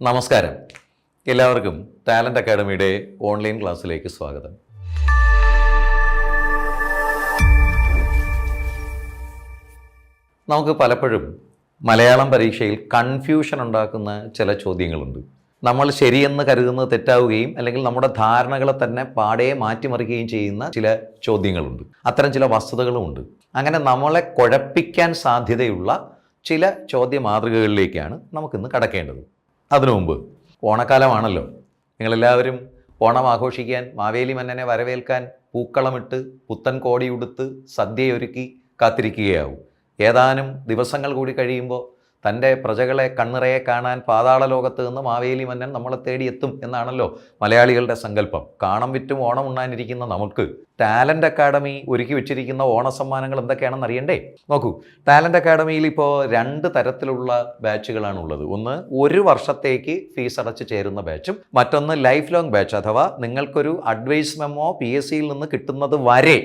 നമസ്കാരം. എല്ലാവർക്കും talent അക്കാഡമിയുടെ online ക്ലാസ്സിലേക്ക് സ്വാഗതം. നമുക്ക് പലപ്പോഴും മലയാളം പരീക്ഷയിൽ കൺഫ്യൂഷൻ ഉണ്ടാക്കുന്ന ചില ചോദ്യങ്ങളുണ്ട്. നമ്മൾ ശരിയെന്ന് കരുതുന്നത് തെറ്റാവുകയും അല്ലെങ്കിൽ നമ്മുടെ ധാരണകളെ തന്നെ പാടെ മാറ്റിമറിക്കുകയും ചെയ്യുന്ന ചില ചോദ്യങ്ങളുണ്ട്. അത്തരം ചില വസ്തുതകളുമുണ്ട് അങ്ങനെ നമ്മളെ കുഴപ്പിക്കാൻ സാധ്യതയുള്ള ചില ചോദ്യ മാതൃകകളിലേക്കാണ് നമുക്കിന്ന് കടക്കേണ്ടത്. അതിനു മുമ്പ്. ഓണക്കാലമാണല്ലോ. നിങ്ങളെല്ലാവരും ഓണം ആഘോഷിക്കാൻ മാവേലി മന്നനെ വരവേൽക്കാൻ പൂക്കളമിട്ട് പുത്തൻ കോടിയുടുത്ത് സദ്യയൊരുക്കി കാത്തിരിക്കുകയാവും. ഏതാനും ദിവസങ്ങൾ കൂടി കഴിയുമ്പോൾ തന്റെ പ്രജകളെ കണ്ണിറയെ കാണാൻ പാതാള ലോകത്ത് നിന്ന് മാവേലി മന്നൻ നമ്മളെ തേടിയെത്തും എന്നാണല്ലോ മലയാളികളുടെ സങ്കല്പം. കാണം വിറ്റും ഓണം ഉണ്ണാനിരിക്കുന്ന നമുക്ക് ടാലന്റ് അക്കാഡമി ഒരുക്കി വെച്ചിരിക്കുന്ന ഓണ സമ്മാനങ്ങൾ എന്തൊക്കെയാണെന്ന് അറിയണ്ടേ? നോക്കൂ ടാലന്റ് അക്കാഡമിയിൽ ഇപ്പോൾ രണ്ട് തരത്തിലുള്ള ബാച്ചുകളാണ് ഉള്ളത്. ഒന്ന് ഒരു വർഷത്തേക്ക് ഫീസ് അടച്ച് ചേരുന്ന ബാച്ചും മറ്റൊന്ന് ലൈഫ് ലോങ് ബാച്ച് അഥവാ നിങ്ങൾക്കൊരു അഡ്വൈസ് മെമ്മോ പി എസ് സിയിൽ നിന്ന് കിട്ടുന്നത് വരെ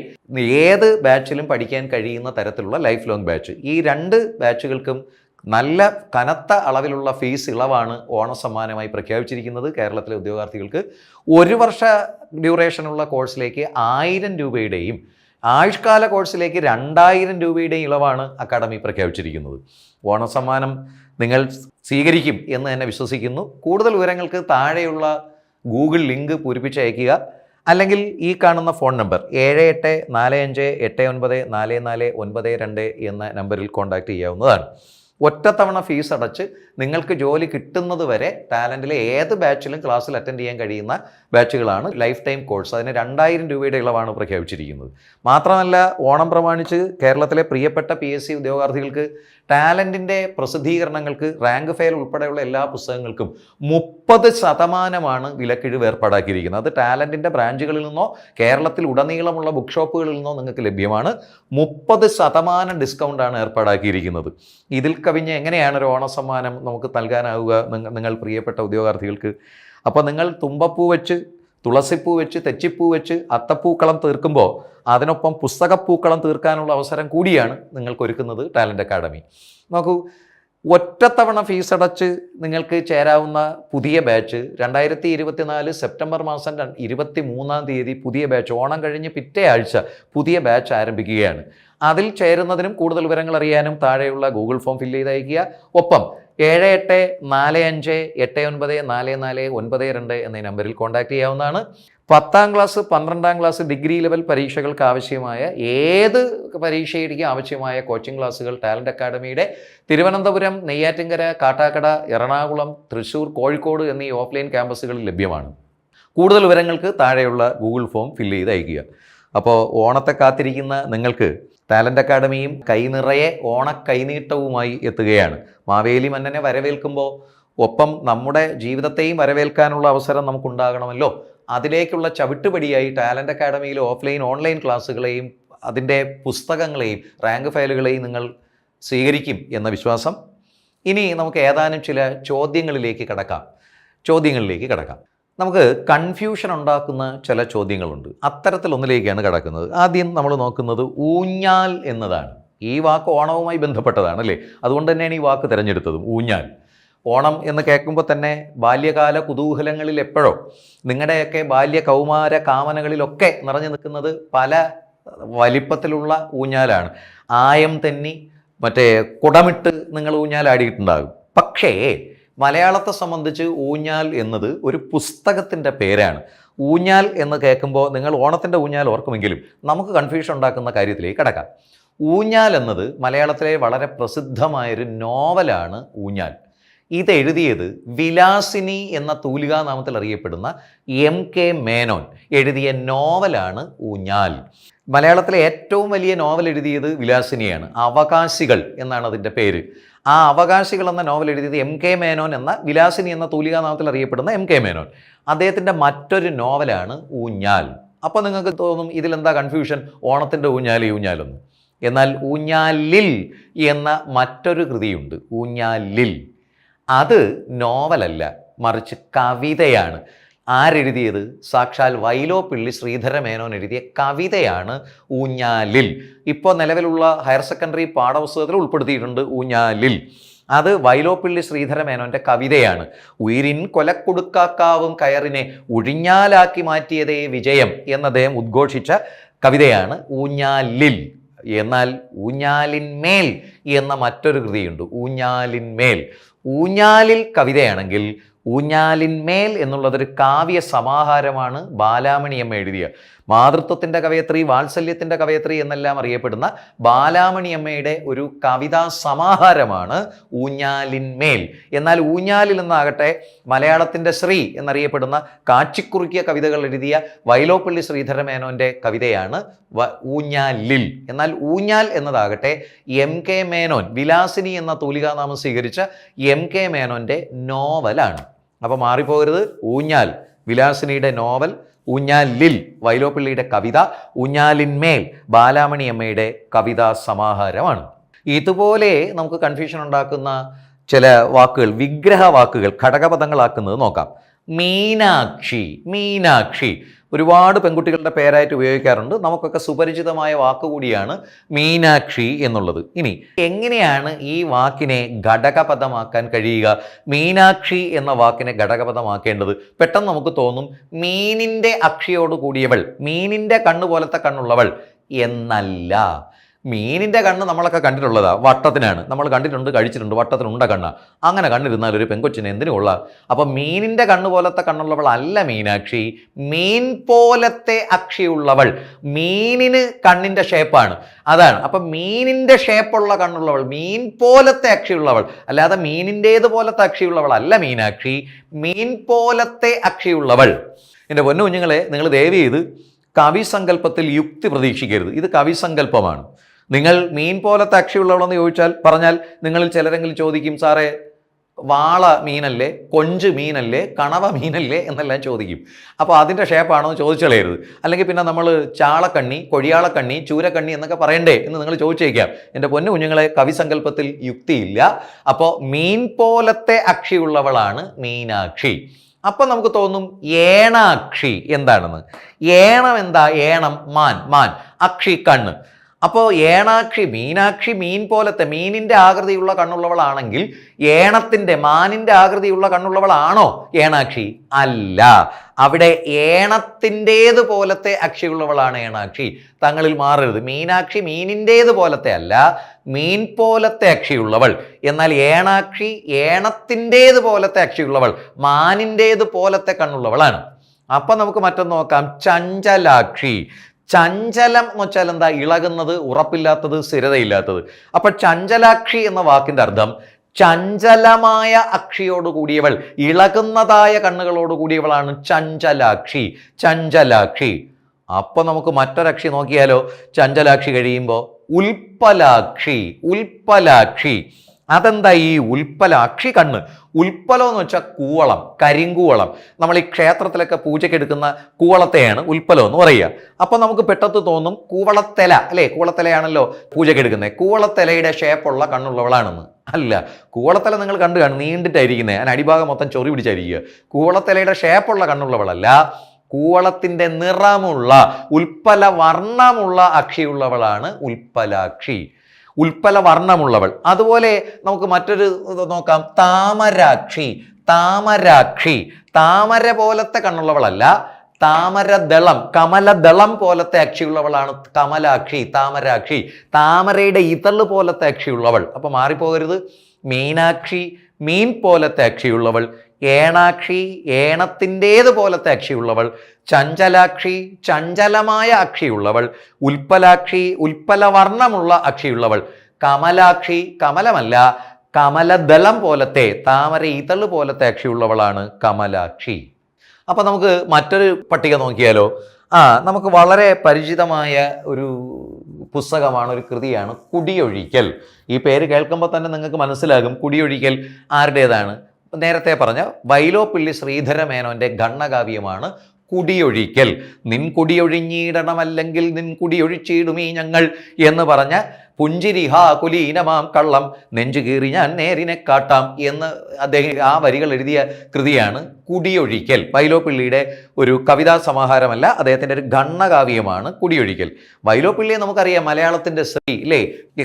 ഏത് ബാച്ചിലും പഠിക്കാൻ കഴിയുന്ന തരത്തിലുള്ള ലൈഫ് ലോങ് ബാച്ച് ഈ രണ്ട് ബാച്ചുകൾക്കും നല്ല കനത്ത അളവിലുള്ള ഫീസ് ഇളവാണ് ഓണസമ്മാനമായി പ്രഖ്യാപിച്ചിരിക്കുന്നത് കേരളത്തിലെ ഉദ്യോഗാർത്ഥികൾക്ക്. ഒരു വർഷ ഡ്യൂറേഷനുള്ള കോഴ്സിലേക്ക് ആയിരം രൂപയുടെയും ആയുഷ്കാല കോഴ്സിലേക്ക് രണ്ടായിരം രൂപയുടെയും ഇളവാണ് അക്കാഡമി പ്രഖ്യാപിച്ചിരിക്കുന്നത്. ഓണസമ്മാനം നിങ്ങൾ സ്വീകരിക്കും എന്ന് തന്നെ വിശ്വസിക്കുന്നു. കൂടുതൽ വിവരങ്ങൾക്ക് താഴെയുള്ള ഗൂഗിൾ ലിങ്ക് പൂരിപ്പിച്ച് അയയ്ക്കുക അല്ലെങ്കിൽ ഈ കാണുന്ന ഫോൺ നമ്പർ ഏഴ് എട്ട് നാല് അഞ്ച് എട്ട് ഒൻപത് നാല് നാല് ഒൻപത് രണ്ട് എന്ന നമ്പറിൽ കോൺടാക്റ്റ് ചെയ്യാവുന്നതാണ്. ഒറ്റത്തവണ ഫീസ് അടച്ച് നിങ്ങൾക്ക് ജോലി കിട്ടുന്നത് വരെ ടാലന്റിലെ ഏത് ബാച്ചിലും ക്ലാസ്സിൽ അറ്റൻഡ് ചെയ്യാൻ കഴിയുന്ന ബാച്ചുകളാണ് ലൈഫ് ടൈം കോഴ്സ് അതിന് രണ്ടായിരം രൂപയുടെ ഇളവാണ് പ്രഖ്യാപിച്ചിരിക്കുന്നത്. മാത്രമല്ല ഓണം പ്രമാണിച്ച് കേരളത്തിലെ പ്രിയപ്പെട്ട പി എസ് സി ഉദ്യോഗാർത്ഥികൾക്ക് ടാലന്റിന്റെ പ്രസിദ്ധീകരണങ്ങൾക്ക് റാങ്ക് ഫെയർ ഉൾപ്പെടെയുള്ള എല്ലാ പുസ്തകങ്ങൾക്കും മുപ്പത് ശതമാനമാണ് വിലക്കിഴിവ് ഏർപ്പാടാക്കിയിരിക്കുന്നത്. അത് ടാലന്റിന്റെ ബ്രാഞ്ചുകളിൽ നിന്നോ കേരളത്തിൽ ഉടനീളമുള്ള ബുക്ക് ഷോപ്പുകളിൽ നിന്നോ നിങ്ങൾക്ക് ലഭ്യമാണ്. മുപ്പത് ശതമാനം ഡിസ്കൗണ്ടാണ് ഏർപ്പാടാക്കിയിരിക്കുന്നത്. ഇതിൽ കവിഞ്ഞ് എങ്ങനെയാണ് ഒരു ഓണസമ്മാനം നമുക്ക് നൽകാനാവുക നിങ്ങ- നിങ്ങൾ പ്രിയപ്പെട്ട ഉദ്യോഗാർത്ഥികൾക്ക്? അപ്പോൾ നിങ്ങൾ തുമ്പപ്പൂ വെച്ച് തുളസിപ്പൂ വെച്ച് തെച്ചിപ്പൂ വെച്ച് അത്തപ്പൂക്കളം തീർക്കുമ്പോൾ അതിനൊപ്പം പുസ്തകപ്പൂക്കളം തീർക്കാനുള്ള അവസരം കൂടിയാണ് നിങ്ങൾക്ക് ഒരുക്കുന്നത് ടാലന്റ് അക്കാഡമി. നോക്കൂ ഒറ്റത്തവണ ഫീസ് അടച്ച് നിങ്ങൾക്ക് ചേരാവുന്ന പുതിയ ബാച്ച് രണ്ടായിരത്തി ഇരുപത്തിനാല് സെപ്റ്റംബർ മാസം ഇരുപത്തി മൂന്നാം തീയതി പുതിയ ബാച്ച് ഓണം കഴിഞ്ഞ് പിറ്റേ ആഴ്ച പുതിയ ബാച്ച് ആരംഭിക്കുകയാണ്. അതിൽ ചേരുന്നതിനും കൂടുതൽ വിവരങ്ങൾ അറിയാനും താഴെയുള്ള ഗൂഗിൾ ഫോം ഫില്ല് ചെയ്ത് അയക്കുക ഒപ്പം ഏഴ് എട്ട് നാല് അഞ്ച് എട്ട് ഒൻപത് നാല് നാല് ഒൻപത് രണ്ട് എന്നീ നമ്പറിൽ കോൺടാക്റ്റ് ചെയ്യാവുന്നതാണ്. പത്താം ക്ലാസ് പന്ത്രണ്ടാം ക്ലാസ് ഡിഗ്രി ലെവൽ പരീക്ഷകൾക്ക് ആവശ്യമായ ഏത് പരീക്ഷയ്ക്ക് ആവശ്യമായ കോച്ചിങ് ക്ലാസ്സുകൾ ടാലന്റ് അക്കാഡമിയുടെ തിരുവനന്തപുരം നെയ്യാറ്റിൻകര കാട്ടാക്കട എറണാകുളം തൃശ്ശൂർ കോഴിക്കോട് എന്നീ ഓഫ്ലൈൻ ക്യാമ്പസുകളിൽ ലഭ്യമാണ്. കൂടുതൽ വിവരങ്ങൾക്ക് താഴെയുള്ള ഗൂഗിൾ ഫോം ഫില്ല് ചെയ്ത് അയയ്ക്കുക. അപ്പോൾ ഓണത്തെ കാത്തിരിക്കുന്ന നിങ്ങൾക്ക് ടാലന്റ് അക്കാഡമിയും കൈനിറയെ ഓണ കൈനീട്ടവുമായി എത്തുകയാണ്. മാവേലി മന്നനെ വരവേൽക്കുമ്പോൾ ഒപ്പം നമ്മുടെ ജീവിതത്തെയും വരവേൽക്കാനുള്ള അവസരം നമുക്കുണ്ടാകണമല്ലോ. അതിലേക്കുള്ള ചവിട്ടുപടിയായി ടാലന്റ് അക്കാഡമിയിൽ ഓഫ്ലൈൻ ഓൺലൈൻ ക്ലാസ്സുകളെയും അതിന്റെ പുസ്തകങ്ങളെയും റാങ്ക് ഫയലുകളെയും നിങ്ങൾ സ്വീകരിക്കും എന്ന വിശ്വാസം. ഇനി നമുക്ക് ഏതാനും ചില ചോദ്യങ്ങളിലേക്ക് കടക്കാം. ചോദ്യങ്ങളിലേക്ക് കടക്കാം. നമുക്ക് കൺഫ്യൂഷൻ ഉണ്ടാക്കുന്ന ചില ചോദ്യങ്ങളുണ്ട്. അത്തരത്തിലൊന്നിലേക്കാണ് കടക്കുന്നത്. ആദ്യം നമ്മൾ നോക്കുന്നത് ഊഞ്ഞാൽ എന്നതാണ്. ഈ വാക്ക് ഓണവുമായി ബന്ധപ്പെട്ടതാണ് അല്ലേ? അതുകൊണ്ട് തന്നെയാണ് ഈ വാക്ക് തിരഞ്ഞെടുത്തതും. ഊഞ്ഞാൽ. ഓണം എന്ന് കേൾക്കുമ്പോൾ തന്നെ ബാല്യകാല കുതൂഹലങ്ങളിൽ എപ്പോഴോ നിങ്ങളുടെയൊക്കെ ബാല്യ കൗമാര കാമനകളിലൊക്കെ നിറഞ്ഞു നിൽക്കുന്നത് പല വലിപ്പത്തിലുള്ള ഊഞ്ഞാലാണ്. ആയം തെന്നി മറ്റേ കുടമിട്ട് നിങ്ങൾ ഊഞ്ഞാലാടിയിട്ടുണ്ടാകും പക്ഷേ മലയാളത്തെ സംബന്ധിച്ച് ഊഞ്ഞാൽ എന്നത് ഒരു പുസ്തകത്തിന്റെ പേരാണ്. ഊഞ്ഞാൽ എന്ന് കേൾക്കുമ്പോൾ നിങ്ങൾ ഓണത്തിന്റെ ഊഞ്ഞാൽ ഓർക്കുമെങ്കിലും നമുക്ക് കൺഫ്യൂഷൻ ഉണ്ടാക്കുന്ന കാര്യത്തിലേക്ക് കിടക്കാം. ഊഞ്ഞാൽ എന്നത് മലയാളത്തിലെ വളരെ പ്രസിദ്ധമായൊരു നോവലാണ് ഊഞ്ഞാൽ. ഇത് എഴുതിയത് വിലാസിനി എന്ന തൂലികാ നാമത്തിൽ അറിയപ്പെടുന്ന എം കെ മേനോൻ. എഴുതിയ നോവലാണ് ഊഞ്ഞാൽ. മലയാളത്തിലെ ഏറ്റവും വലിയ നോവൽ എഴുതിയത് വിലാസിനിയാണ്. അവകാശികൾ എന്നാണ് അതിന്റെ പേര്. ആ അവകാശികൾ എന്ന നോവൽ എഴുതിയത് എം കെ മേനോൻ എന്ന വിലാസിനി എന്ന തൂലികാ നാമത്തിൽ അറിയപ്പെടുന്ന എം കെ മേനോൻ. അദ്ദേഹത്തിന്റെ മറ്റൊരു നോവലാണ് ഊഞ്ഞാൽ. അപ്പോൾ നിങ്ങൾക്ക് തോന്നും ഇതിലെന്താ കൺഫ്യൂഷൻ ഓണത്തിന്റെ ഊഞ്ഞാൽ ഊഞ്ഞാലൊന്നും എന്നാൽ ഊഞ്ഞാലിൽ എന്ന മറ്റൊരു കൃതിയുണ്ട്. ഊഞ്ഞാലിൽ. അത് നോവലല്ല മറിച്ച് കവിതയാണ്. ആരെഴുതിയത്? സാക്ഷാൽ വൈലോപ്പിള്ളി ശ്രീധര മേനോൻ എഴുതിയ കവിതയാണ് ഊഞ്ഞാലിൽ. ഇപ്പോൾ നിലവിലുള്ള ഹയർ സെക്കൻഡറി പാഠപുസ്തകത്തിൽ ഉൾപ്പെടുത്തിയിട്ടുണ്ട് ഊഞ്ഞാലിൽ. അത് വൈലോപ്പിള്ളി ശ്രീധര മേനോന്റെ കവിതയാണ്. ഉയിരിൻ കൊലക്കൊടുക്കാക്കാവും കയറിനെ ഒഴിഞ്ഞാലാക്കി മാറ്റിയതേ വിജയം എന്ന് അദ്ദേഹം ഉദ്ഘോഷിച്ച കവിതയാണ് ഊഞ്ഞാലിൽ. എന്നാൽ ഊഞ്ഞാലിന്മേൽ എന്ന മറ്റൊരു കൃതിയുണ്ട് ഊഞ്ഞാലിന്മേൽ. ഊഞ്ഞാലിൽ കവിതയാണെങ്കിൽ ഊഞ്ഞാലിന്മേൽ എന്നുള്ളതൊരു കാവ്യ സമാഹാരമാണ് ബാലാമണിയമ്മ എഴുതിയ. മാതൃത്വത്തിന്റെ കവയത്രി വാത്സല്യത്തിന്റെ കവയത്രി എന്നെല്ലാം അറിയപ്പെടുന്ന ബാലാമണി അമ്മയുടെ ഒരു കവിതാ സമാഹാരമാണ് ഊഞ്ഞാലിന്മേൽ. എന്നാൽ ഊഞ്ഞാലിൽ നിന്നാകട്ടെ മലയാളത്തിന്റെ ശ്രീ എന്നറിയപ്പെടുന്ന കാച്ചിക്കുറുക്കിയ കവിതകൾ എഴുതിയ വൈലോപ്പള്ളി ശ്രീധര മേനോന്റെ കവിതയാണ് ഊഞ്ഞാലിൽ. എന്നാൽ ഊഞ്ഞാൽ എന്നതാകട്ടെ എം കെ മേനോൻ വിലാസിനി എന്ന തൂലികാനാമം സ്വീകരിച്ച എം കെ മേനോന്റെ നോവലാണ്. അപ്പോൾ മാറിപ്പോകരുത്. ഊഞ്ഞാൽ വിലാസിനിയുടെ നോവൽ ഊഞ്ഞാലിൽ വൈലോപ്പിള്ളിയുടെ കവിത ഊഞ്ഞാലിന്മേൽ ബാലാമണി അമ്മയുടെ കവിതാ സമാഹാരമാണ്. ഇതുപോലെ നമുക്ക് കൺഫ്യൂഷൻ ഉണ്ടാക്കുന്ന ചില വാക്കുകൾ വിഗ്രഹ വാക്കുകൾ ഘടകപദങ്ങളാക്കുന്നത് നോക്കാം. മീനാക്ഷി മീനാക്ഷി. ഒരുപാട് പെൺകുട്ടികളുടെ പേരായിട്ട് ഉപയോഗിക്കാറുണ്ട്. നമുക്കൊക്കെ സുപരിചിതമായ വാക്കുകൂടിയാണ് മീനാക്ഷി എന്നുള്ളത്. ഇനി എങ്ങനെയാണ് ഈ വാക്കിനെ ഘടകപദമാക്കാൻ കഴിയുക? മീനാക്ഷി എന്ന വാക്കിനെ ഘടകപദമാക്കേണ്ടത്? പെട്ടെന്ന് നമുക്ക് തോന്നും മീനിന്റെ അക്ഷിയോട് കൂടിയവൾ മീനിന്റെ കണ്ണ് പോലത്തെ കണ്ണുള്ളവൾ എന്നല്ല. മീനിന്റെ കണ്ണ് നമ്മളൊക്കെ കണ്ടിട്ടുള്ളതാ. വട്ടത്തിനാണ്. നമ്മൾ കണ്ടിട്ടുണ്ട് കഴിച്ചിട്ടുണ്ട് വട്ടത്തിനുണ്ട കണ്ണ്. അങ്ങനെ കണ്ണിരുന്നാൽ ഒരു പെങ്കൊച്ചിന് എന്തിനു ഉള്ള അപ്പം മീനിന്റെ കണ്ണ് പോലത്തെ കണ്ണുള്ളവൾ അല്ല മീനാക്ഷി. മീൻ പോലത്തെ അക്ഷിയുള്ളവൾ മീനിന് കണ്ണിന്റെ ഷേപ്പാണ്. അതാണ്. അപ്പം മീനിന്റെ ഷേപ്പുള്ള കണ്ണുള്ളവൾ മീൻ പോലത്തെ അക്ഷിയുള്ളവൾ അല്ലാതെ മീനിന്റേത് പോലത്തെ അക്ഷിയുള്ളവൾ അല്ല മീനാക്ഷി. മീൻ പോലത്തെ അക്ഷിയുള്ളവൾ. എന്റെ പൊന്നു കുഞ്ഞുങ്ങളെ നിങ്ങൾ ദയവ് ചെയ്ത് കവിസങ്കല്പത്തിൽ യുക്തി പ്രതീക്ഷിക്കരുത്. ഇത് കവിസങ്കല്പമാണ്. നിങ്ങൾ മീൻ പോലത്തെ അക്ഷിയുള്ളവളെന്ന് ചോദിച്ചാൽ പറഞ്ഞാൽ നിങ്ങളിൽ ചിലരെങ്കിലും ചോദിക്കും സാറേ വാള മീനല്ലേ കൊഞ്ച് മീനല്ലേ കണവ മീനല്ലേ എന്നെല്ലാം ചോദിക്കും. അപ്പോൾ അതിന്റെ ഷേപ്പാണോ എന്ന് ചോദിച്ചളയരുത്. അല്ലെങ്കിൽ പിന്നെ നമ്മൾ ചാളക്കണ്ണി കൊഴിയാളക്കണ്ണി ചൂരക്കണ്ണി എന്നൊക്കെ പറയണ്ടേ എന്ന് നിങ്ങൾ ചോദിച്ചേക്കാം. എന്റെ പൊന്നു കുഞ്ഞുങ്ങളെ കവിസങ്കല്പത്തിൽ യുക്തിയില്ല. അപ്പോൾ മീൻ പോലത്തെ അക്ഷിയുള്ളവളാണ് മീനാക്ഷി. അപ്പം നമുക്ക് തോന്നും ഏണാക്ഷി എന്താണെന്ന്. ഏണം എന്താ? ഏണം മാൻ മാൻ. അക്ഷി കണ്ണ്. അപ്പോൾ ഏണാക്ഷി മീനാക്ഷി മീൻ പോലത്തെ മീനിന്റെ ആകൃതിയുള്ള കണ്ണുള്ളവളാണെങ്കിൽ ഏണത്തിന്റെ മാനിന്റെ ആകൃതിയുള്ള കണ്ണുള്ളവളാണോ ഏണാക്ഷി? അല്ല. അവിടെ ഏണത്തിന്റേത് പോലത്തെ അക്ഷിയുള്ളവളാണ് ഏണാക്ഷി. തങ്ങളിൽ മാറരുത്. മീനാക്ഷി മീനിന്റേത് പോലത്തെ അല്ല മീൻ പോലത്തെ അക്ഷിയുള്ളവൾ. എന്നാൽ ഏണാക്ഷി ഏണത്തിന്റേത് പോലത്തെ അക്ഷിയുള്ളവൾ മാനിന്റേത് പോലത്തെ കണ്ണുള്ളവളാണ്. അപ്പം നമുക്ക് മറ്റൊന്ന് നോക്കാം. ചഞ്ചലാക്ഷി. ചഞ്ചലം എന്ന് വെച്ചാൽ എന്താ? ഇളകുന്നത് ഉറപ്പില്ലാത്തത് സ്ഥിരതയില്ലാത്തത്. അപ്പൊ ചഞ്ചലാക്ഷി എന്ന വാക്കിന്റെ അർത്ഥം ചഞ്ചലമായ അക്ഷിയോട് കൂടിയവൾ ഇളകുന്നതായ കണ്ണുകളോട് കൂടിയവളാണ് ചഞ്ചലാക്ഷി. ചഞ്ചലാക്ഷി. അപ്പൊ നമുക്ക് മറ്റൊരക്ഷി നോക്കിയാലോ? ചഞ്ചലാക്ഷി കഴിയുമ്പോൾ ഉൽപ്പലാക്ഷി. ഉൽപ്പലാക്ഷി. അതെന്താ ഈ ഉൽപ്പല അക്ഷി കണ്ണ്? ഉൽപ്പലം എന്ന് വെച്ചാൽ കൂവളം കരിങ്കൂവളം. നമ്മൾ ഈ ക്ഷേത്രത്തിലൊക്കെ പൂജയ്ക്ക് എടുക്കുന്ന കൂവളത്തെയാണ് ഉൽപ്പലം എന്ന് പറയുക. അപ്പോൾ നമുക്ക് പെട്ടെന്ന് തോന്നും കൂവളത്തില അല്ലേ? കൂവളത്തിലയാണല്ലോ പൂജയ്ക്ക് എടുക്കുന്നത് കൂവളത്തിലയുടെ ഷേപ്പുള്ള കണ്ണുള്ളവളാണെന്ന്. അല്ല കൂവളത്തല നിങ്ങൾ കണ്ടു കാണും നീണ്ടിട്ടായിരിക്കുന്നത് അതിന് അടിഭാഗം മൊത്തം ചൊറി പിടിച്ചായിരിക്കുക. കൂവളത്തലയുടെ ഷേപ്പുള്ള കണ്ണുള്ളവളല്ല കൂവളത്തിന്റെ നിറമുള്ള ഉൽപ്പല വർണമുള്ള അക്ഷിയുള്ളവളാണ് ഉൽപ്പലാക്ഷി. ഉൽപ്പല വർണമുള്ളവൾ അതുപോലെ നമുക്ക് മറ്റൊരു നോക്കാം. താമരാക്ഷി താമരാക്ഷി. താമര പോലത്തെ കണ്ണുള്ളവളല്ല താമരദളം കമലദളം പോലത്തെ അക്ഷിയുള്ളവളാണ് കമലാക്ഷി താമരാക്ഷി. താമരയുടെ ഇതൾ പോലത്തെ അക്ഷിയുള്ളവൾ. അപ്പൊ മാറിപ്പോകരുത്. മീനാക്ഷി മീൻ പോലത്തെ അക്ഷിയുള്ളവൾ. ഏണാക്ഷി ഏണത്തിന്റേത് പോലത്തെ അക്ഷിയുള്ളവൾ. ചഞ്ചലാക്ഷി ചഞ്ചലമായ അക്ഷിയുള്ളവൾ ഉൽപ്പലാക്ഷി ഉൽപ്പല വർണമുള്ള അക്ഷിയുള്ളവൾ കമലാക്ഷി കമലമല്ല കമലദളം പോലത്തെ താമര ഇതൾ പോലത്തെ അക്ഷിയുള്ളവളാണ് കമലാക്ഷി. അപ്പം നമുക്ക് മറ്റൊരു പട്ടിക നോക്കിയാലോ? ആ നമുക്ക് വളരെ പരിചിതമായ ഒരു പുസ്തകമാണ് ഒരു കൃതിയാണ് കുടിയൊഴിക്കൽ. ഈ പേര് കേൾക്കുമ്പോൾ തന്നെ നിങ്ങൾക്ക് മനസ്സിലാകും കുടിയൊഴിക്കൽ ആരുടേതാണ്? നേരത്തെ പറഞ്ഞ വൈലോപ്പിള്ളി ശ്രീധര മേനോന്റെ കുടിയൊഴിക്കൽ നിൻ കുടിയൊഴിഞ്ഞിടണമല്ലെങ്കിൽ നിൻ കുടിയൊഴിച്ചിടുമീ ഞങ്ങൾ എന്ന് പറഞ്ഞ പുഞ്ചിരി ഹാ കുലീനമാം കള്ളം നെഞ്ചു കീറി ഞാൻ നേരിനെ കാട്ടാം എന്ന് അദ്ദേഹം ആ വരികൾ എഴുതിയ കൃതിയാണ് കുടിയൊഴിക്കൽ. വൈലോപ്പിള്ളിയുടെ ഒരു കവിതാ സമാഹാരമല്ല അദ്ദേഹത്തിന്റെ ഒരു ഗണ്ണകാവ്യമാണ് കുടിയൊഴിക്കൽ. വൈലോപ്പിള്ളിയെ നമുക്കറിയാം മലയാളത്തിന്റെ ശ്രീ ഇല്ലേ?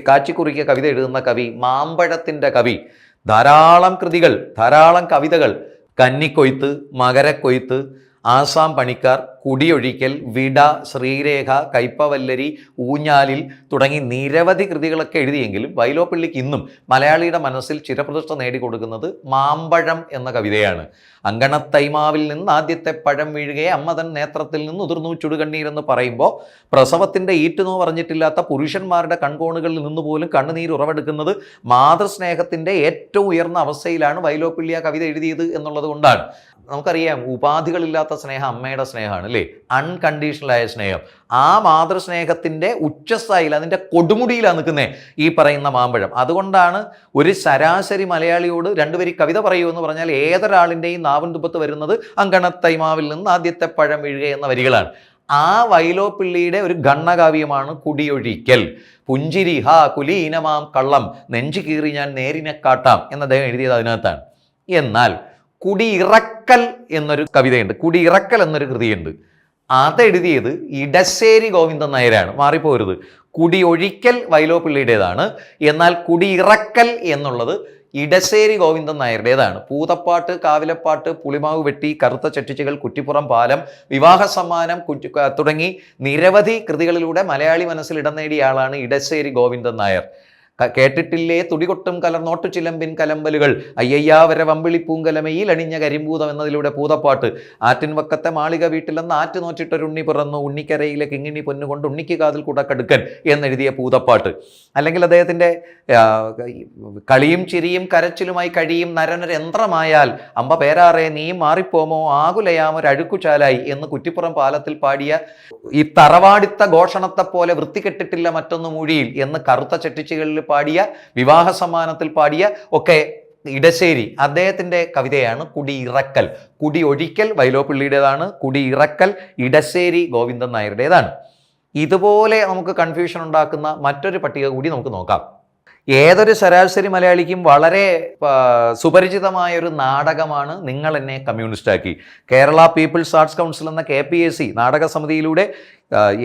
കാച്ചിക്കുറിക്ക് കവിത എഴുതുന്ന കവി മാമ്പഴത്തിന്റെ കവി. ധാരാളം കൃതികൾ ധാരാളം കവിതകൾ. കന്നിക്കൊയ്ത്ത് മകരക്കൊയ്ത്ത് ആസാം പണിക്കാർ കുടിയൊഴിക്കൽ വിട ശ്രീരേഖ കൈപ്പവല്ലരി ഊഞ്ഞാലിൽ തുടങ്ങി നിരവധി കൃതികളൊക്കെ എഴുതിയെങ്കിലും വൈലോപ്പിള്ളിക്ക് ഇന്നും മലയാളിയുടെ മനസ്സിൽ ചിരപ്രതിഷ്ഠ നേടിക്കൊടുക്കുന്നത് മാമ്പഴം എന്ന കവിതയാണ്. അങ്കണത്തൈമാവിൽ നിന്ന് ആദ്യത്തെ പഴം വീഴുകയെ അമ്മതൻ നേത്രത്തിൽ നിന്ന് ഉതിർന്നു ചുടുകണ്ണീരെന്ന് പറയുമ്പോൾ പ്രസവത്തിന്റെ ഈറ്റുനോ പറഞ്ഞിട്ടില്ലാത്ത പുരുഷന്മാരുടെ കൺകോണുകളിൽ നിന്ന് പോലും കണ്ണുനീർ ഉറവെടുക്കുന്നത് മാതൃസ്നേഹത്തിന്റെ ഏറ്റവും ഉയർന്ന അവസ്ഥയിലാണ് വൈലോപ്പിള്ളി ആ കവിത എഴുതിയത് എന്നുള്ളത് കൊണ്ടാണ്. നമുക്കറിയാം ഉപാധികളില്ലാത്ത സ്നേഹം അമ്മയുടെ സ്നേഹമാണ് അല്ലേ? അൺകണ്ടീഷണലായ സ്നേഹം. ആ മാതൃസ്നേഹത്തിന്റെ ഉച്ചസ്ഥായിൽ അതിന്റെ കൊടുമുടിയിലാണ് നിൽക്കുന്നത് ഈ പറയുന്ന മാമ്പഴം. അതുകൊണ്ടാണ് ഒരു ശരാശരി മലയാളിയോട് രണ്ടുപേരി കവിത പറയൂ എന്ന് പറഞ്ഞാൽ ഏതൊരാളിന്റെയും നാവൻ തുപ്പത്ത് വരുന്നത് അങ്കണത്തൈമാവിൽ നിന്ന് ആദ്യത്തെ പഴം വീഴുക എന്ന വരികളാണ്. ആ വൈലോപ്പിള്ളിയുടെ ഒരു ഗണ്ണകാവ്യമാണ് കുടിയൊഴിക്കൽ. പുഞ്ചിരി ഹാ കുലീനമാം കള്ളം നെഞ്ചു കീറി ഞാൻ നേരിനെ കാട്ടാം എന്ന് അദ്ദേഹം എഴുതിയത് അതിനകത്താണ്. എന്നാൽ കുടിയിറക്കൽ എന്നൊരു കവിതയുണ്ട്. കുടിയിറക്കൽ എന്നൊരു കൃതിയുണ്ട്. അതെഴുതിയത് ഇടശ്ശേരി ഗോവിന്ദൻ നായരാണ്. മാറിപ്പോരുത്. കുടിയൊഴിക്കൽ വൈലോപ്പിള്ളിയുടേതാണ്. എന്നാൽ കുടിയിറക്കൽ എന്നുള്ളത് ഇടശ്ശേരി ഗോവിന്ദൻ നായരുടേതാണ്. പൂതപ്പാട്ട് കാവിലപ്പാട്ട് പുളിമാവ് വെട്ടി കറുത്ത ചെട്ടിച്ചുകൾ കുറ്റിപ്പുറം പാലം വിവാഹ സമ്മാനം കുറ്റി തുടങ്ങി നിരവധി കൃതികളിലൂടെ മലയാളി മനസ്സിൽ ഇടം നേടിയ ആളാണ് ഇടശ്ശേരി ഗോവിന്ദൻ നായർ. കേട്ടിട്ടില്ലേ? തുടികൊട്ടും കലർന്നോട്ടു ചിലമ്പിൻ കലമ്പലുകൾ. അയ്യയ്യാവര വമ്പിളി പൂങ്കലമയിൽ അണിഞ്ഞ കരിമ്പൂതം എന്നതിലൂടെ പൂതപ്പാട്ട്. ആറ്റിൻ വക്കത്തെ മാളിക വീട്ടിലെന്ന് ആറ്റ് നോച്ചിട്ടൊരുണ്ണി പിറന്നു. ഉണ്ണിക്കരയിലെ കിങ്ങിണി പൊന്നുകൊണ്ട് ഉണ്ണിക്ക് കാതിൽ കുടക്കടുക്കൻ എന്നെഴുതിയ പൂതപ്പാട്ട്. അല്ലെങ്കിൽ അദ്ദേഹത്തിന്റെ കളിയും ചിരിയും കരച്ചിലുമായി കഴിയും നരനരന്ത്രമായാൽ അമ്പ പേരാറെ നീ മാറിപ്പോമോ? ആകുലയാമൊരഴുക്കുചാലായി എന്ന് കുറ്റിപ്പുറം പാലത്തിൽ പാടിയ ഈ തറവാടിത്ത ഘോഷണത്തെപ്പോലെ വൃത്തികെട്ടിട്ടില്ല മറ്റൊന്ന് മൊഴിയിൽ എന്ന് കറുത്ത ചെട്ടിച്ചുകളിൽ പാടിയ വിവാഹ സമ്മാനത്തിൽ പാടിയ ഒക്കെ ഇടശ്ശേരി അദ്ദേഹത്തിന്റെ കവിതയാണ് കുടിയിറക്കൽ. കുടി ഒഴിക്കൽ വൈലോപ്പിള്ളിയുടേതാണ് കുടിയിറക്കൽ ഇടശ്ശേരി ഗോവിന്ദൻ നായരുടേതാണ്. ഇതുപോലെ നമുക്ക് കൺഫ്യൂഷൻ ഉണ്ടാക്കുന്ന മറ്റൊരു പട്ടിക കൂടി നമുക്ക് നോക്കാം. ഏതൊരു ശരാശരി മലയാളിക്കും വളരെ സുപരിചിതമായ ഒരു നാടകമാണ് നിങ്ങൾ എന്നെ കമ്മ്യൂണിസ്റ്റാക്കി. കേരള പീപ്പിൾസ് ആർട്സ് കൗൺസിൽ എന്ന കെ പി എസ് സി നാടക സമിതിയിലൂടെ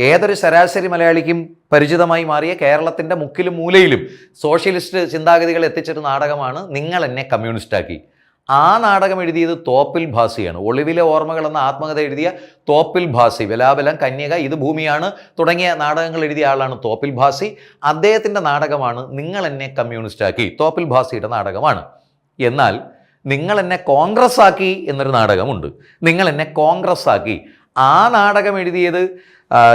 ഏതൊരു ശരാശരി മലയാളിക്കും പരിചിതമായി മാറിയ കേരളത്തിന്റെ മുക്കിലും മൂലയിലും സോഷ്യലിസ്റ്റ് ചിന്താഗതികൾ എത്തിച്ചൊരു നാടകമാണ് നിങ്ങൾ എന്നെ കമ്മ്യൂണിസ്റ്റാക്കി. ആ നാടകം എഴുതിയത് തോപ്പിൽ ഭാസിയാണ്. ഒളിവിലെ ഓർമ്മകൾ എന്ന ആത്മകഥ എഴുതിയ തോപ്പിൽ ഭാസി വിലാബലം കന്യക ഇത് ഭൂമിയാണ് തുടങ്ങിയ നാടകങ്ങൾ എഴുതിയ ആളാണ് തോപ്പിൽ ഭാസി. അദ്ദേഹത്തിന്റെ നാടകമാണ് നിങ്ങൾ എന്നെ കമ്മ്യൂണിസ്റ്റ് ആക്കി തോപ്പിൽ ഭാസിയുടെ നാടകമാണ്. എന്നാൽ നിങ്ങൾ എന്നെ കോൺഗ്രസ് ആക്കി എന്നൊരു നാടകമുണ്ട്. നിങ്ങൾ എന്നെ കോൺഗ്രസ് ആക്കി. ആ നാടകം എഴുതിയത്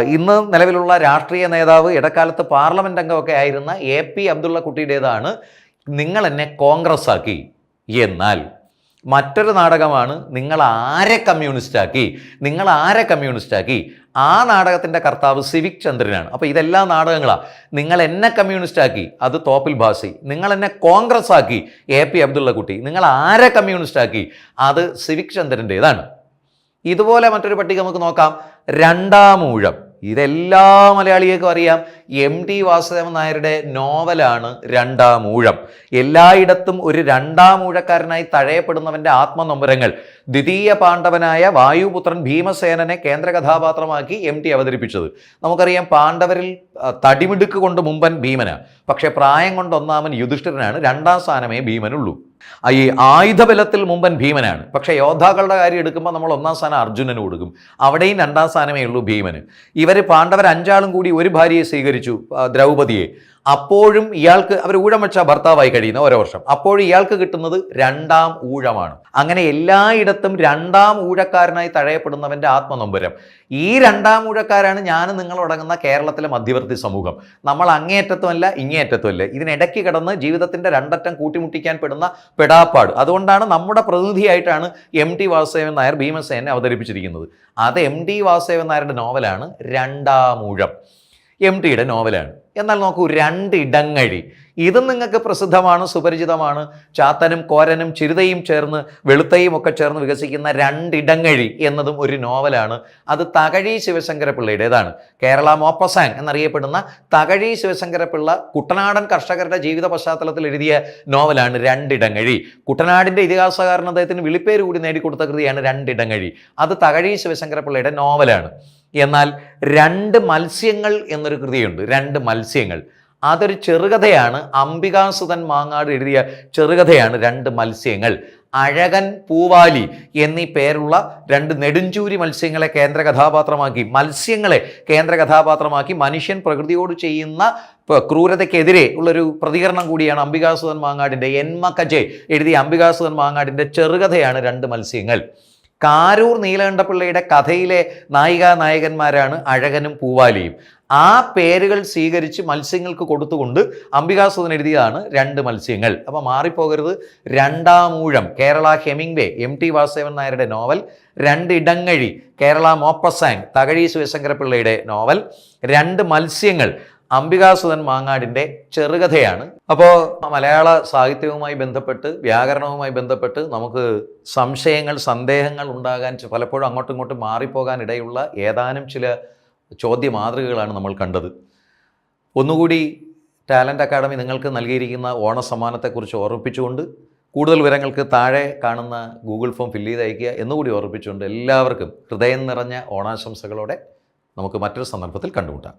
ഇന്ന് നിലവിലുള്ള രാഷ്ട്രീയ നേതാവ് ഇടക്കാലത്ത് പാർലമെന്റ് അംഗമൊക്കെ ആയിരുന്ന എ പി അബ്ദുള്ള കുട്ടിയുടേതാണ് നിങ്ങൾ എന്നെ കോൺഗ്രസ് ആക്കി. എന്നാൽ മറ്റൊരു നാടകമാണ് നിങ്ങൾ ആരെ കമ്മ്യൂണിസ്റ്റാക്കി നിങ്ങൾ ആരെ കമ്മ്യൂണിസ്റ്റാക്കി. ആ നാടകത്തിന്റെ കർത്താവ് സിവിക് ചന്ദ്രനാണ്. അപ്പോൾ ഇതെല്ലാ നാടകങ്ങളാണ് നിങ്ങൾ എന്നെ കമ്മ്യൂണിസ്റ്റാക്കി അത് തോപ്പിൽ ഭാസി. നിങ്ങൾ എന്നെ കോൺഗ്രസ് ആക്കി എ പി അബ്ദുള്ള കുട്ടി നിങ്ങൾ ആരെ കമ്മ്യൂണിസ്റ്റാക്കി അത് സിവിക് ചന്ദ്രന്റേതാണ്. ഇതുപോലെ മറ്റൊരു പട്ടിക നമുക്ക് നോക്കാം. രണ്ടാമൂഴം. ഇതെല്ലാ മലയാളികൾക്കും അറിയാം. എം ടി വാസുദേവൻ നായരുടെ നോവലാണ് രണ്ടാം രണ്ടാമൂഴം എല്ലായിടത്തും ഒരു രണ്ടാം രണ്ടാമൂഴക്കാരനായി തഴയപ്പെടുന്നവന്റെ ആത്മനൊമ്പരങ്ങൾ. ദ്വിതീയ പാണ്ഡവനായ വായുപുത്രൻ ഭീമസേനനെ കേന്ദ്ര കഥാപാത്രമാക്കി എം ടി അവതരിപ്പിച്ചത്. നമുക്കറിയാം പാണ്ഡവരിൽ തടിമിടുക്ക് കൊണ്ട് മുമ്പൻ ഭീമന. പക്ഷേ പ്രായം കൊണ്ട് ഒന്നാമൻ യുധിഷ്ഠിരനാണ്. രണ്ടാം സ്ഥാനമേ ഭീമനുള്ളൂ. ഈ ആയുധബലത്തിൽ മുമ്പൻ ഭീമനാണ്. പക്ഷേ യോദ്ധാക്കളുടെ കാര്യം എടുക്കുമ്പോൾ നമ്മൾ ഒന്നാം സ്ഥാനം അർജുനന് കൊടുക്കും. അവിടെയും രണ്ടാം സ്ഥാനമേ ഉള്ളൂ ഭീമന്. ഇവർ പാണ്ഡവർ അഞ്ചാളും കൂടി ഒരു ഭാര്യയെ സ്വീകരിച്ചു ദ്രൗപതിയെ. അപ്പോഴും ഇയാൾക്ക് അവർ ഊഴം വെച്ച ഭർത്താവായി കഴിയുന്ന ഓരോ വർഷം. അപ്പോഴും ഇയാൾക്ക് കിട്ടുന്നത് രണ്ടാം ഊഴമാണ്. അങ്ങനെ എല്ലായിടത്തും രണ്ടാം ഊഴക്കാരനായി തഴയപ്പെടുന്നവന്റെ ആത്മനൊമ്പരം. ഈ രണ്ടാം ഊഴക്കാരാണ് ഞാൻ നിങ്ങളടങ്ങുന്ന കേരളത്തിലെ മധ്യവർത്തി സമൂഹം. നമ്മൾ അങ്ങേയറ്റത്തുമല്ല ഇങ്ങേയറ്റത്തുമല്ല. ഇതിനിടയ്ക്ക് കിടന്ന് ജീവിതത്തിന്റെ രണ്ടറ്റം കൂട്ടിമുട്ടിക്കാൻ പെടുന്ന പെടാപ്പാട്. അതുകൊണ്ടാണ് നമ്മുടെ പ്രതിനിധിയായിട്ടാണ് എം ടി വാസുദേവൻ നായർ ഭീമസേനെ അവതരിപ്പിച്ചിരിക്കുന്നത്. അത് എം ടി വാസുദേവൻ നായരുടെ നോവലാണ് രണ്ടാമൂഴം എം ടിയുടെ നോവലാണ്. എന്നാൽ നോക്കൂ രണ്ട് ഇടങ്ങഴി ഇത് നിങ്ങൾക്ക് പ്രസിദ്ധമാണ് സുപരിചിതമാണ്. ചാത്തനും കോരനും ചിരുതയും ചേർന്ന് വെളുത്തയും ഒക്കെ ചേർന്ന് വികസിക്കുന്ന രണ്ടിടങ്ങഴി എന്നതും ഒരു നോവലാണ്. അത് തകഴി ശിവശങ്കര പിള്ളയുടേതാണ് കേരള മോപ്പസാങ് എന്നറിയപ്പെടുന്ന തകഴി ശിവശങ്കര പിള്ള കുട്ടനാടൻ കർഷകരുടെ ജീവിത പശ്ചാത്തലത്തിൽ എഴുതിയ നോവലാണ് രണ്ടിടങ്ങഴി കുട്ടനാടിന്റെ ഇതിഹാസകാരൻ അദ്ദേഹത്തിന് വിളിപ്പേര് കൂടി നേടിക്കൊടുത്ത കൃതിയാണ് രണ്ടിടങ്ങഴി അത് തകഴി ശിവശങ്കര പിള്ളയുടെ നോവലാണ്. എന്നാൽ രണ്ട് മത്സ്യങ്ങൾ എന്നൊരു കൃതിയുണ്ട് രണ്ട് മത്സ്യങ്ങൾ. അതൊരു ചെറുകഥയാണ്. അംബികാസുതൻ മാങ്ങാട് എഴുതിയ ചെറുകഥയാണ് രണ്ട് മത്സ്യങ്ങൾ. അഴകൻ പൂവാലി എന്നീ പേരുള്ള രണ്ട് നെടുഞ്ചൂരി മത്സ്യങ്ങളെ കേന്ദ്ര കഥാപാത്രമാക്കി മത്സ്യങ്ങളെ കേന്ദ്ര കഥാപാത്രമാക്കി മനുഷ്യൻ പ്രകൃതിയോട് ചെയ്യുന്ന ക്രൂരതയ്ക്കെതിരെ ഉള്ളൊരു പ്രതികരണം കൂടിയാണ് അംബികാസുതൻ മാങ്ങാടിന്റെ എന്മക്കജെ എഴുതിയ അംബികാസുതൻ മാങ്ങാടിന്റെ ചെറുകഥയാണ് രണ്ട് മത്സ്യങ്ങൾ. കാരൂർ നീലകണ്ഠപിള്ളയുടെ കഥയിലെ നായികാ നായകന്മാരാണ് അഴകനും പൂവാലിയും. ആ പേരുകൾ സ്വീകരിച്ച് മത്സ്യങ്ങൾക്ക് കൊടുത്തുകൊണ്ട് അംബികാസുധൻ എഴുതിയതാണ് രണ്ട് മത്സ്യങ്ങൾ. അപ്പോൾ മാറിപ്പോകരുത്. Randamoozham Kerala Hemingway M T Vasudevan നായരുടെ നോവൽ. രണ്ട് ഇടങ്ങഴി കേരള മോപ്പസാങ് തകഴി ശിവശങ്കരപിള്ളയുടെ നോവൽ. രണ്ട് മത്സ്യങ്ങൾ അംബികാസുധൻ മാങ്ങാടിന്റെ ചെറുകഥയാണ്. അപ്പോൾ മലയാള സാഹിത്യവുമായി ബന്ധപ്പെട്ട് വ്യാകരണവുമായി ബന്ധപ്പെട്ട് നമുക്ക് സംശയങ്ങൾ സന്ദേഹങ്ങൾ ഉണ്ടാകാൻ പലപ്പോഴും അങ്ങോട്ടും ഇങ്ങോട്ടും മാറിപ്പോകാൻ ഇടയുള്ള ഏതാനും ചില ചോദ്യ മാതൃകകളാണ് നമ്മൾ കണ്ടത്. ഒന്നുകൂടി ടാലന്റ് അക്കാഡമി നിങ്ങൾക്ക് നൽകിയിരിക്കുന്ന ഓണ ഓണസമ്മാനത്തെക്കുറിച്ച് ഓർമ്മിപ്പിച്ചുകൊണ്ട് കൂടുതൽ വിവരങ്ങൾക്ക് താഴെ കാണുന്ന ഗൂഗിൾ ഫോം ഫില്ല് ചെയ്ത് അയയ്ക്കുക എന്നുകൂടി ഓർമ്മിപ്പിച്ചുകൊണ്ട് എല്ലാവർക്കും ഹൃദയം നിറഞ്ഞ ഓണാശംസകളോടെ നമുക്ക് മറ്റൊരു സന്ദർഭത്തിൽ കണ്ടുമുട്ടാം.